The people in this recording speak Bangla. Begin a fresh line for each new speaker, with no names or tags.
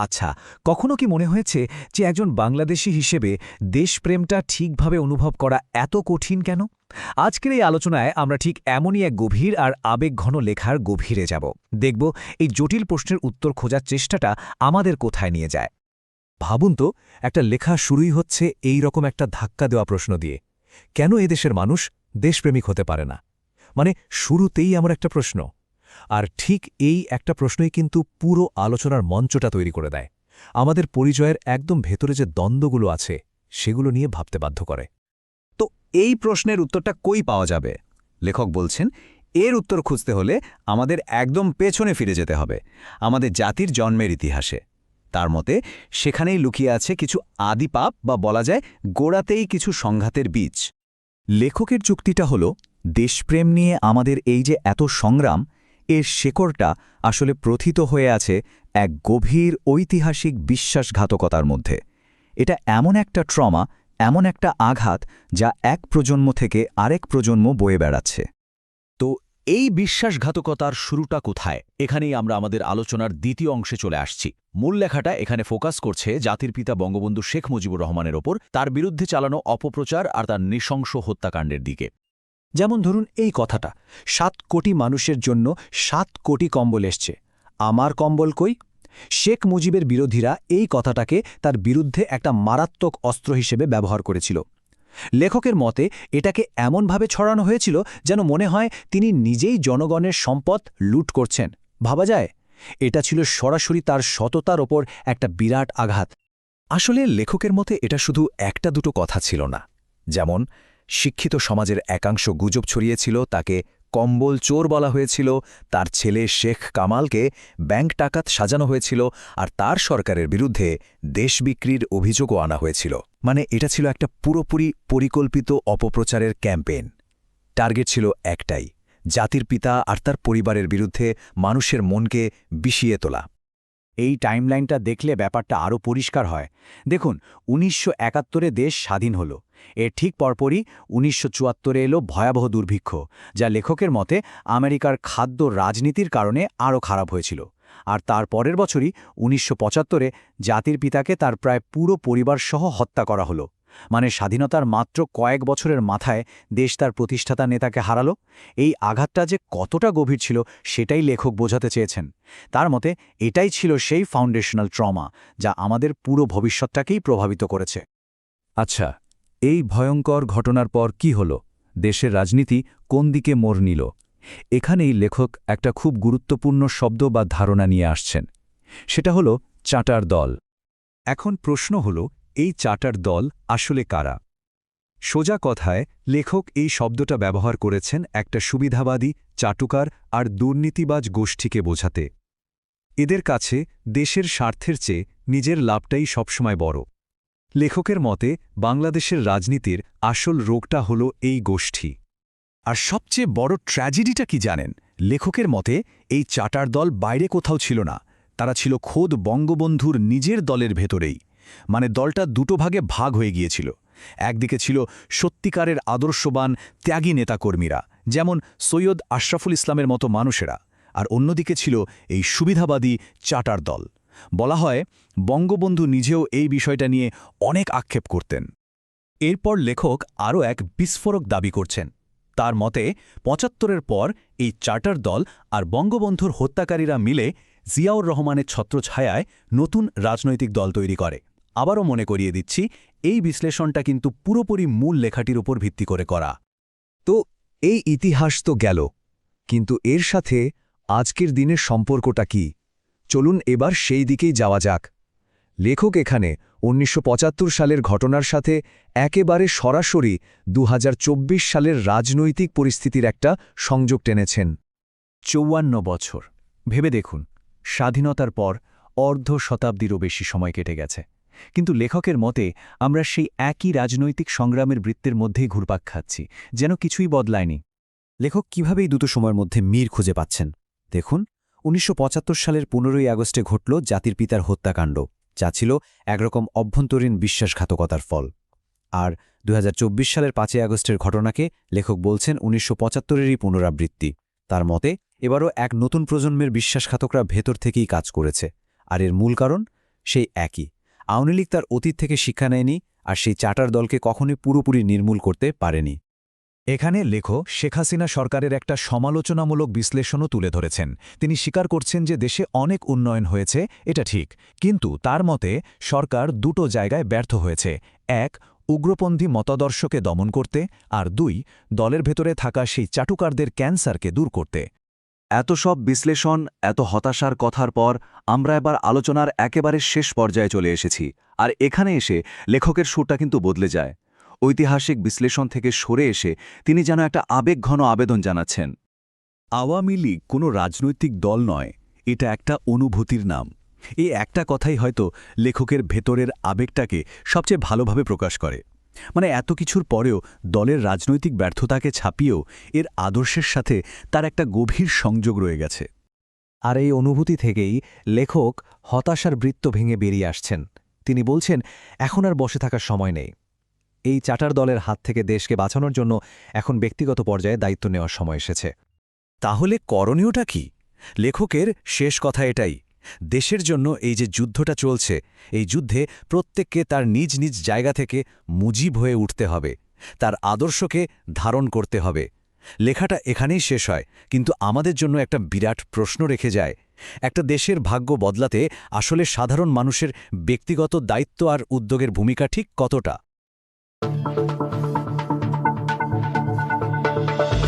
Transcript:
আচ্ছা কখনো কি মনে হয়েছে যে একজন বাংলাদেশী হিসেবে দেশপ্রেমটা ঠিকভাবে অনুভব করা এত কঠিন কেন? আজকের এই আলোচনায় আমরা ঠিক এমনই এক গভীর আর আবেগঘন লেখার গভীরে যাব। দেখব এই জটিল প্রশ্নের উত্তর খোঁজার চেষ্টাটা আমাদের কোথায় নিয়ে যায়। ভাবুন তো, একটা লেখা শুরুই হচ্ছে এই রকম একটা ধাক্কা দেওয়া প্রশ্ন দিয়ে। কেন এদেশের মানুষ দেশপ্রেমিক হতে পারে না? মানে শুরুতেই আমার একটা প্রশ্ন। আর ঠিক এই একটা প্রশ্নই কিন্তু পুরো আলোচনার মঞ্চটা তৈরি করে দেয়। আমাদের পরিচয়ের একদম ভেতরে যে দ্বন্দ্বগুলো আছে, সেগুলো নিয়ে ভাবতে বাধ্য করে। তো এই প্রশ্নের উত্তরটা কই পাওয়া যাবে? লেখক বলছেন, এর উত্তর খুঁজতে হলে আমাদের একদম পেছনে ফিরে যেতে হবে, আমাদের জাতির জন্মের ইতিহাসে। তার মতে, সেখানেই লুকিয়ে আছে কিছু আদি পাপ বা বলা যায় গোড়াতেই কিছু সংঘাতের বীজ। লেখকের যুক্তিটা হল, দেশপ্রেম নিয়ে আমাদের এই যে এত সংগ্রাম এর শেকড়টা আসলে প্রথিত হয়ে আছে এক গভীর ঐতিহাসিক বিশ্বাসঘাতকতার মধ্যে। এটা এমন একটা ট্রমা, এমন একটা আঘাত যা এক প্রজন্ম থেকে আরেক প্রজন্ম বয়ে বেড়াচ্ছে।
তো এই বিশ্বাসঘাতকতার শুরুটা কোথায়? এখানেই আমরা আমাদের আলোচনার দ্বিতীয় অংশে চলে আসছি। মূল লেখাটা এখানে ফোকাস করছে জাতির পিতা বঙ্গবন্ধু শেখ মুজিবুর রহমানের ওপর, তার বিরুদ্ধে চালানো অপপ্রচার আর তার নৃশংস হত্যাকাণ্ডের দিকে।
যেমন ধরুন এই কথাটা, সাত কোটি মানুষের জন্য সাত কোটি কম্বল এসছে। আমার কম্বল কই? শেখ মুজিবের বিরোধীরা এই কথাটাকে তার বিরুদ্ধে একটা মারাত্মক অস্ত্র হিসেবে ব্যবহার করেছিল। লেখকের মতে, এটাকে এমনভাবে ছড়ানো হয়েছিল যেন মনে হয় তিনি নিজেই জনগণের সম্পদ লুট করছেন। ভাবা যায়? এটা ছিল সরাসরি তার সততার ওপর একটা বিরাট আঘাত। আসলে লেখকের মতে এটা শুধু একটা দুটো কথা ছিল না। যেমন শিক্ষিত সমাজের একাংশ গুজব ছড়িয়েছিল, তাকে কম্বল চোর বলা হয়েছিল, তার ছেলে শেখ কামালকে ব্যাংক টাকাত সাজানো হয়েছিল আর তার সরকারের বিরুদ্ধে দেশ বিক্রির অভিযোগও আনা হয়েছিল। মানে এটা ছিল একটা পুরোপুরি পরিকল্পিত অপপ্রচারের ক্যাম্পেইন। টার্গেট ছিল একটাই, জাতির পিতা আর তার পরিবারের বিরুদ্ধে মানুষের মনকে বিষিয়ে তোলা। এই টাইমলাইনটা দেখলে ব্যাপারটা আরও পরিষ্কার হয়। দেখুন, উনিশশো একাত্তরে দেশ স্বাধীন হলো। এর ঠিক পরপরই উনিশশো চুয়াত্তরে এলো ভয়াবহ দুর্ভিক্ষ, যা লেখকের মতে আমেরিকার খাদ্য রাজনীতির কারণে আরও খারাপ হয়েছিল। আর তার পরের বছরই উনিশশো জাতির পিতাকে তার প্রায় পুরো পরিবারসহ হত্যা করা হলো। মানে স্বাধীনতার মাত্র কয়েক বছরের মাথায় দেশ তার প্রতিষ্ঠাতা নেতাকে হারালো। এই আঘাতটা যে কতটা গভীর ছিল সেটাই লেখক বোঝাতে চেয়েছেন। তার মতে এটাই ছিল সেই ফাউন্ডেশনাল ট্রমা যা আমাদের পুরো ভবিষ্যৎটাকেই প্রভাবিত করেছে। আচ্ছা এই ভয়ঙ্কর ঘটনার পর কি হল? দেশের রাজনীতি কোন দিকে মোড় নিল? এখানেই লেখক একটা খুব গুরুত্বপূর্ণ শব্দ বা ধারণা নিয়ে আসছেন। সেটা হল চাটার দল। এখন প্রশ্ন হল এই চাটার দল আসলে কারা? সোজা কথায়, লেখক এই শব্দটা ব্যবহার করেছেন একটা সুবিধাবাদী, চাটুকার আর দুর্নীতিবাজ গোষ্ঠীকে বোঝাতে। এদের কাছে দেশের স্বার্থের চেয়ে নিজের লাভটাই সবসময় বড়। লেখকের মতে, বাংলাদেশের রাজনীতির আসল রোগটা হল এই গোষ্ঠী। আর সবচেয়ে বড় ট্র্যাজেডিটা কি জানেন? লেখকের মতে, এই চাটার দল বাইরে কোথাও ছিল না। তারা ছিল খোদ বঙ্গবন্ধুর নিজের দলের ভেতরেই। মানে দলটা দুটো ভাগে ভাগ হয়ে গিয়েছিল। একদিকে ছিল সত্যিকারের আদর্শবান, ত্যাগী নেতাকর্মীরা, যেমন সৈয়দ আশরাফুল ইসলামের মতো মানুষেরা, আর অন্যদিকে ছিল এই সুবিধাবাদী চাটার দল। বলা হয়, বঙ্গবন্ধু নিজেও এই বিষয়টা নিয়ে অনেক আক্ষেপ করতেন। এরপর লেখক আরও এক বিস্ফোরক দাবি করছেন। তার মতে, পঁচাত্তরের পর এই চার্টার দল আর বঙ্গবন্ধুর হত্যাকারীরা মিলে জিয়াউর রহমানের ছত্রছায়ায় নতুন রাজনৈতিক দল তৈরি করে। আবারও মনে করিয়ে দিচ্ছি, এই বিশ্লেষণটা কিন্তু পুরোপুরি মূল লেখাটির উপর ভিত্তি করে করা। তো, এই ইতিহাস তো গেল, কিন্তু এর সাথে আজকের দিনের সম্পর্কটা কি? চলুন এবার সেই দিকেই যাওয়া যাক। লেখক এখানে উনিশশো পঁচাত্তর সালের ঘটনার সাথে একেবারে সরাসরি দু হাজার চব্বিশ সালের রাজনৈতিক পরিস্থিতির একটা সংযোগ টেনেছেন। চৌয়ান্ন বছর। ভেবে দেখুন, স্বাধীনতার পর অর্ধ শতাব্দীরও বেশি সময় কেটে গেছে। কিন্তু লেখকের মতে, আমরা সেই একই রাজনৈতিক সংগ্রামের বৃত্তের মধ্যেই ঘুরপাক খাচ্ছি, যেন কিছুই বদলায়নি। লেখক কীভাবে এই দুটো সময়ের মধ্যে মীর খুঁজে পাচ্ছেন? দেখুন, উনিশশো পঁচাত্তর সালের পনেরোই আগস্টে ঘটল জাতির পিতার হত্যাকাণ্ড, যা ছিল একরকম অভ্যন্তরীণ বিশ্বাসঘাতকতার ফল। আর দু হাজার চব্বিশ সালের পাঁচই আগস্টের ঘটনাকে লেখক বলছেন উনিশশো পঁচাত্তরেরই পুনরাবৃত্তি। তার মতে, এবারও এক নতুন প্রজন্মের বিশ্বাসঘাতকরা ভেতর থেকেই কাজ করেছে, আর এর মূল কারণ সেই একই। আওয়ামী লীগ তার অতীত থেকে শিক্ষা নেয়নি আর সেই চাটার দলকে কখনোই পুরোপুরি নির্মূল করতে পারেনি।
এখানে লেখক শেখ হাসিনা সরকারের একটা সমালোচনামূলক বিশ্লেষণও তুলে ধরেছেন। তিনি স্বীকার করছেন যে দেশে অনেক উন্নয়ন হয়েছে, এটা ঠিক। কিন্তু তার মতে, সরকার দুটো জায়গায় ব্যর্থ হয়েছে। এক, উগ্রপন্থী মতাদর্শকে দমন করতে। আর দুই, দলের ভেতরে থাকা সেই চাটুকারদের ক্যান্সারকে দূর করতে।
এত সব বিশ্লেষণ, এত হতাশার কথার পর আমরা এবার আলোচনার একেবারে শেষ পর্যায়ে চলে এসেছি। আর এখানে এসে লেখকের সুরটা কিন্তু বদলে যায়। ঐতিহাসিক বিশ্লেষণ থেকে সরে এসে তিনি যেন একটা আবেগঘন আবেদন জানাচ্ছেন।
আওয়ামী লীগ কোনো রাজনৈতিক দল নয়, এটা একটা অনুভূতির নাম। এই একটা কথাই হয়তো লেখকের ভেতরের আবেগটাকে সবচেয়ে ভালোভাবে প্রকাশ করে। মানে এত কিছুর পরেও দলের রাজনৈতিক ব্যর্থতাকে ছাপিয়েও এর আদর্শের সাথে তার একটা গভীর সংযোগ রয়ে গেছে।
আর এই অনুভূতি থেকেই লেখক হতাশার বৃত্ত ভেঙে বেরিয়ে আসছেন। তিনি বলছেন, এখন আর বসে থাকার সময় নেই। এই চাটার দলের হাত থেকে দেশকে বাঁচানোর জন্য এখন ব্যক্তিগত পর্যায়ে দায়িত্ব নেওয়ার সময় এসেছে।
তাহলে করণীয়টা কি? লেখকের শেষ কথা এটাই দেশের জন্য এই যে যুদ্ধটা চলছে, এই যুদ্ধে প্রত্যেককে তার নিজ নিজ জায়গা থেকে মুজিব হয়ে উঠতে হবে, তার আদর্শকে ধারণ করতে হবে। লেখাটা এখানেই শেষ হয়, কিন্তু আমাদের জন্য একটা বিরাট প্রশ্ন রেখে যায়। একটা দেশের ভাগ্য বদলাতে আসলে সাধারণ মানুষের ব্যক্তিগত দায়িত্ব আর উদ্যোগের ভূমিকা ঠিক কতটা?